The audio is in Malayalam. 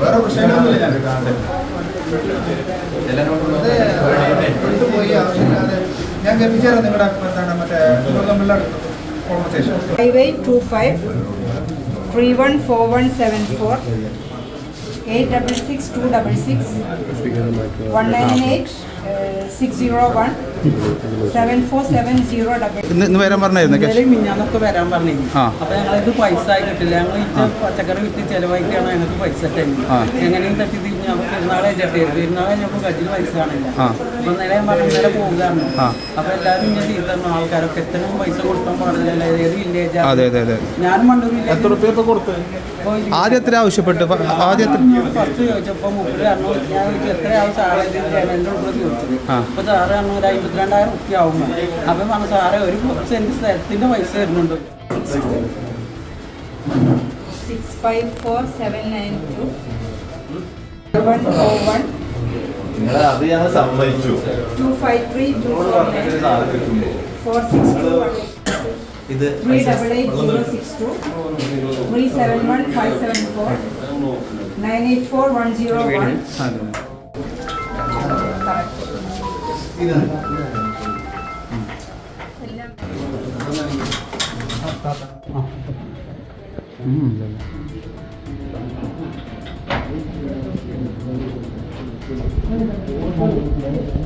വേറെ പ്രശ്നങ്ങളൊന്നുമില്ല അത് പോയി ആവശ്യമില്ലാതെ ഞാൻ കേൾപ്പിച്ചായിരുന്നു നിങ്ങളുടെ എന്താണ് മറ്റേ conversation eight two five three one four one seven four eight double six two double six one nine eight six zero one seven four seven zero double ഇന്ന് വരാൻ പറഞ്ഞായിരുന്നു മിഞ്ഞാന്നൊക്കെ വരാൻ പറഞ്ഞിരുന്നു. അപ്പൊ ഞങ്ങളിത് പൈസ ആയി കിട്ടില്ല ഞങ്ങൾ ഇത് പച്ചക്കറി വിറ്റ് ചെലവായിട്ടാണ് ഞങ്ങൾക്ക് പൈസ. എങ്ങനെയും തട്ടി തിരിഞ്ഞ് പെരുന്നാളെ ചേട്ടേ പെരുന്നാളെ ഞങ്ങൾക്ക് കയ്യിൽ പൈസ കാണില്ല ആ. അപ്പൊ ഞാൻ പറഞ്ഞു ഇന്നലെ പോകുകയാണ്. അപ്പൊ എല്ലാവരും ഇങ്ങനെ തീർന്നു ആൾക്കാരൊക്കെ എത്രയും പൈസ കൊടുക്കാൻ പാടില്ല. ഏത് വില്ലേജ് അതെ അതെ അതെ. ഞാനും പണ്ട് എത്ര റുപ്യൊക്കെ കൊടുത്തു? ആദ്യം എത്ര ആവശ്യപ്പെട്ട്. ആദ്യം ഫസ്റ്റ് ചോദിച്ചപ്പോ മുപ്പത് പറഞ്ഞു ഞാൻ എത്രയാവും സാറേ? എന്റെ ഉള്ള ചോദിച്ചത്. അപ്പൊ സാറ് പറഞ്ഞു ഒരു അമ്പത്തിരണ്ടായിരം റുപ്യ ആവും. അപ്പൊ പറഞ്ഞു സാറേ ഒരു സെന്റ് സ്ഥലത്തിന്റെ പൈസ തരുന്നുണ്ട്. Six five four seven nine two നിങ്ങൾ അത് ഞങ്ങൾ സമ്മതിച്ചു. Two five 음.